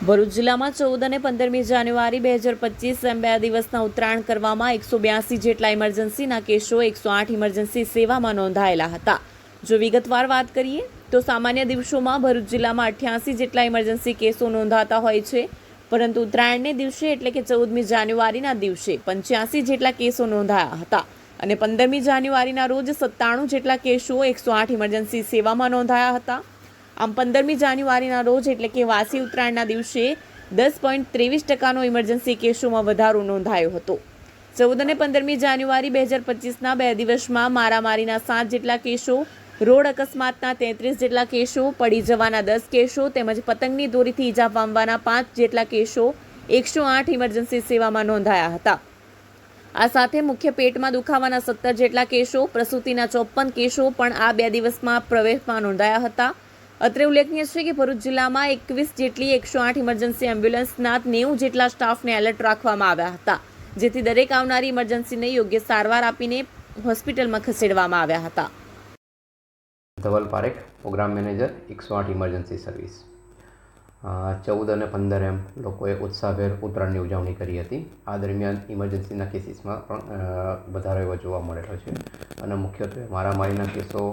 ભરૂચ જિલ્લામાં ચૌદ અને પંદરમી જાન્યુઆરી બે હજાર પચીસ એમ બે દિવસના ઉત્તરાયણ કરવામાં એકસો બ્યાસી જેટલા ઇમરજન્સીના કેસો, એકસો આઠ ઇમરજન્સી સેવામાં નોંધાયેલા હતા. જો વિગતવાર વાત કરીએ, તો સામાન્ય દિવસોમાં ભરૂચ જિલ્લામાં અઠ્યાસી જેટલા ઇમરજન્સી કેસો નોંધાતા હોય છે. પરંતુ ઉત્તરાયણને દિવસે એટલે કે ચૌદમી જાન્યુઆરીના દિવસે પંચ્યાસી જેટલા કેસો નોંધાયા હતા અને પંદરમી જાન્યુઆરીના રોજ સત્તાણું જેટલા કેસો, એકસો આઠ ઇમરજન્સી સેવામાં નોંધાયા હતા. આમ પંદરમી જાન્યુઆરીના રોજ, એટલે કે વાસી ઉત્તરાયણના દિવસે, દસ પોઈન્ટ ત્રેવીસ ટકાનો ઇમરજન્સી કેસોમાં વધારો નોંધાયો હતો. ચૌદ અને પંદરમી જાન્યુઆરી બે હજાર પચીસના બે દિવસમાં મારામારીના સાત જેટલા કેસો, રોડ અકસ્માતના તેત્રીસ જેટલા કેસો, પડી જવાના દસ કેસો, તેમજ પતંગની દોરીથી ઈજા પામવાના પાંચ જેટલા કેસો એકસો આઠ ઇમરજન્સી સેવામાં નોંધાયા હતા. આ સાથે મુખ્ય પેટમાં દુખાવાના સત્તર જેટલા કેસો, પ્રસૂતિના ચોપન કેસો પણ આ બે દિવસમાં પ્રવેશમાં નોંધાયા હતા. અત્રે ઉલ્લેખનીય છે કે ભરૂચ જિલ્લામાં એકવીસ જેટલી એકસો આઠ ઇમરજન્સી એમ્બ્યુલન્સના નેવું જેટલા સ્ટાફને એલર્ટ રાખવામાં આવ્યા હતા, જેથી દરેક આવનારી ઇમરજન્સીને યોગ્ય સારવાર આપીને હોસ્પિટલમાં ખસેડવામાં આવ્યા હતા. ધવલ પારેખ, પ્રોગ્રામ મેનેજર, એકસો આઠ ઇમરજન્સી સર્વિસ ચૌદ અને પંદર એમ લોકોએ ઉત્સાહભેર ઉત્તરાયણની ઉજવણી કરી હતી. આ દરમિયાન ઇમરજન્સીના કેસીસમાં પણ વધારો એવો જોવા મળેલો છે. અને મુખ્યત્વે મારામારીના કેસો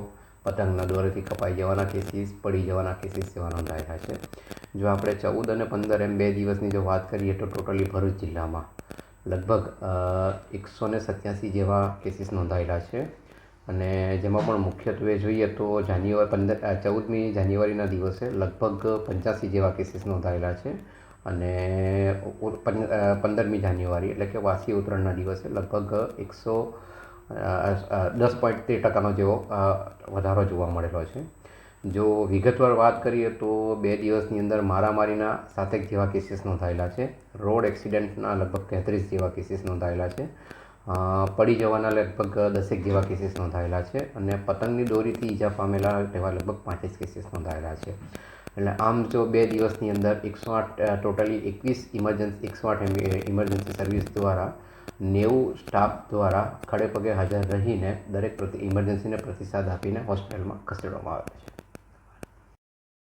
પતંગના દોરેથી કપાઈ જવાના કેસીસ પડી જવાના કેસીસ જેવા નોંધાયેલા છે. જો આપણે ચૌદ અને પંદર એમ બે દિવસની જો વાત કરીએ તો ટોટલી ભરૂચ જિલ્લામાં લગભગ એકસો ને સત્યાસી જેવા કેસીસ નોંધાયેલા છે. અને જેમાં પણ મુખ્યત્વે જોઈએ તો જાન્યુઆરી પંદર ચૌદમી જાન્યુઆરીના દિવસે લગભગ પંચ્યાસી જેવા કેસીસ નોંધાયેલા છે. અને પંદરમી જાન્યુઆરી એટલે કે વાસી ઉત્તરાયણના દિવસે લગભગ એકસો દસ પોઈન્ટ તેર ટકાનો જેવો વધારો જોવા મળેલો છે. જો વિગતવાર વાત કરીએ તો બે દિવસની અંદર મારામારીના સાતેક જેવા કેસીસ નોંધાયેલા છે. રોડ એક્સિડન્ટના લગભગ તેત્રીસ જેવા કેસીસ નોંધાયેલા છે. પડી જવાના લગભગ દસેક જેવા કેસીસ નોંધાયેલા છે અને પતંગની દોરીથી ઈજા પામેલા તેવા લગભગ પાંચીસ કેસીસ નોંધાયેલા છે. એટલે આમ જો બે દિવસની અંદર એકસો આઠ ટોટલી એકવીસ ઇમરજન્સી એકસો આઠ ઇમરજન્સી સર્વિસ દ્વારા નેવું સ્ટાફ દ્વારા ખડેપગે હાજર રહીને દરેક પ્રતિ ઇમરજન્સીને પ્રતિસાદ આપીને હોસ્પિટલમાં ખસેડવામાં આવે છે.